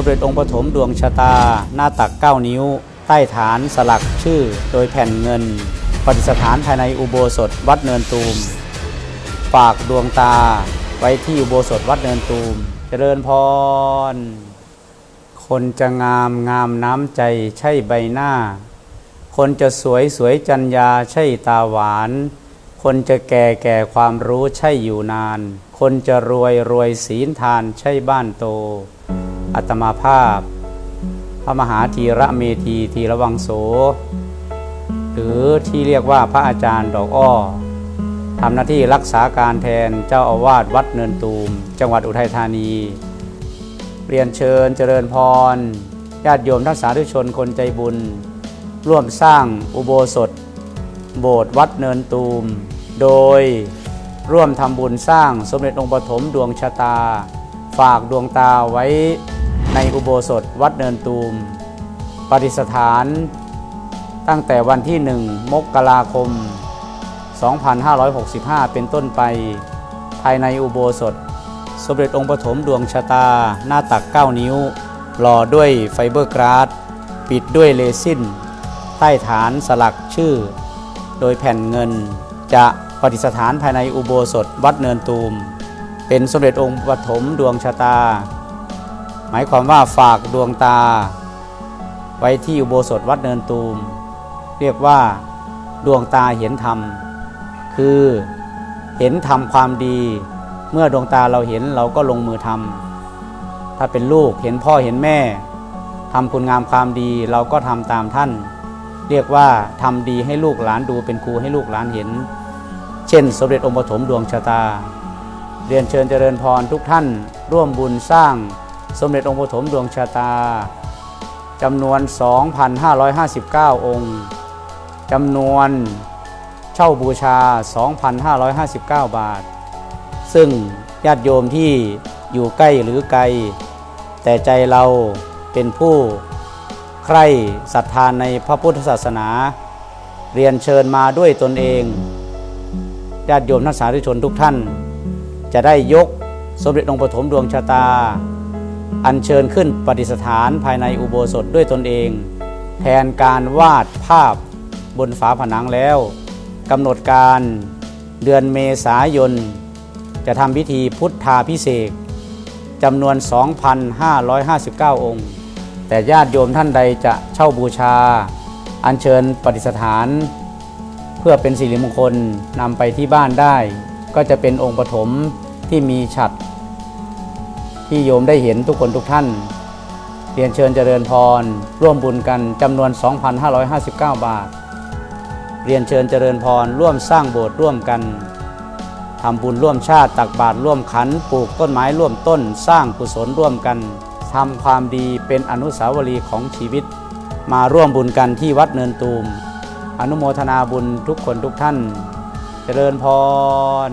มเด็จองค์ปฐมดวงชะตา หน้าตัก 9 นิ้ว ใต้ฐานสลักชื่อ โดยแผ่นเงินปฏิสถานภายในอุโบสถวัดเนินตูม ฝากดวงตาไว้ที่อุโบสถวัดเนินตูม เจริญพร คนจะงามงามน้ำใจใช่ใบหน้า คนจะสวยสวยจัญญาใช่ตาหวาน คนจะแก่แก่ความรู้ใช่อยู่นาน คนจะรวยรวยศีลทานใช่บ้านโต อัตมาภาพ พระมหาธีระเมธีธีระวังโส หรือที่เรียกว่าพระอาจารย์ดอกอ้อทำหน้าที่รักษาการแทนเจ้าอาวาสวัดเนินตูม จังหวัดอุทัยธานี เรียนเชิญเจริญพร ญาติโยมทักษาธุชนคนใจบุญ ร่วมสร้างอุโบสถ โบสถ์วัดเนินตูม โดยร่วมทำบุญสร้างสมเด็จองค์ปฐมดวงชะตา ฝากดวงตาไว้ ในอุโบสถวัดเนินตูม ปฏิสถานตั้งแต่วันที่หนึ่งมกราคม 2565 เป็นต้นไป ภายในอุโบสถ สมเด็จองค์ปฐมดวงชะตา หน้าตัก 9 นิ้ว หล่อด้วยไฟเบอร์กราสปิดด้วยเลซินใต้ฐานสลักชื่อ โดยแผ่นเงินจะปฏิสถานภายในอุโบสถวัดเนินตูม เป็นสมเด็จองค์ปฐมดวงชะตา หมายความว่าฝากดวงตา ไว้ที่อุโบสถวัดเนินตูม เรียกว่าดวงตาเห็นธรรม คือเห็นธรรมความดี เมื่อดวงตาเราเห็นเราก็ลงมือทำถ้าเป็นลูกเห็นพ่อเห็นแม่ทำคุณงามความดีเราก็ทำตามท่าน เรียกว่าทำดีให้ลูกหลานดูเป็นครูให้ลูกหลานเห็น เช่น สมเด็จองค์ปฐมดวงชะตา เรียนเชิญเจริญพรทุกท่าน ร่วมบุญสร้าง สมเด็จองค์ปฐมดวงชะตาจำนวน 2,559 องค์จำนวนเช่าบูชา 2,559 บาท ซึ่งญาติโยมที่อยู่ใกล้หรือไกล แต่ใจเราเป็นผู้ใคร่ศรัทธานในพระพุทธศาสนา เรียนเชิญมาด้วยตนเอง ญาติโยมนักสาธุชนทุกท่าน จะได้ยกสมเด็จองค์ปฐมดวงชะตา อัญเชิญขึ้นปฏิสถานภายในอุโบสถด้วยตนเอง แทนการวาดภาพบนฝาผนังแล้วกำหนดการเดือนเมษายน จะทำพิธีพุทธาพิเศษจำนวน 2,559 องค์ แต่ญาติโยมท่านใดจะเช่าบูชา อัญเชิญปฏิสถาน เพื่อเป็นสิริมงคลนำไปที่บ้านได้ ก็จะเป็นองค์ปฐมที่มีฉัด ที่โยมได้เห็นทุกคนทุกท่าน เรียนเชิญเจริญพร ร่วมบุญกันจำนวน 2,559 บาท เรียนเชิญเจริญพร ร่วมสร้างโบสถ์ร่วมกันทำบุญร่วมชาติตักบาตรร่วมขันปลูกต้นไม้ร่วมต้น สร้างกุศลร่วมกันทำความดีเป็นอนุสาวรีย์ของชีวิต มาร่วมบุญกันที่วัดเนินตูม อนุโมทนาบุญทุกคนทุกท่าน เจริญพร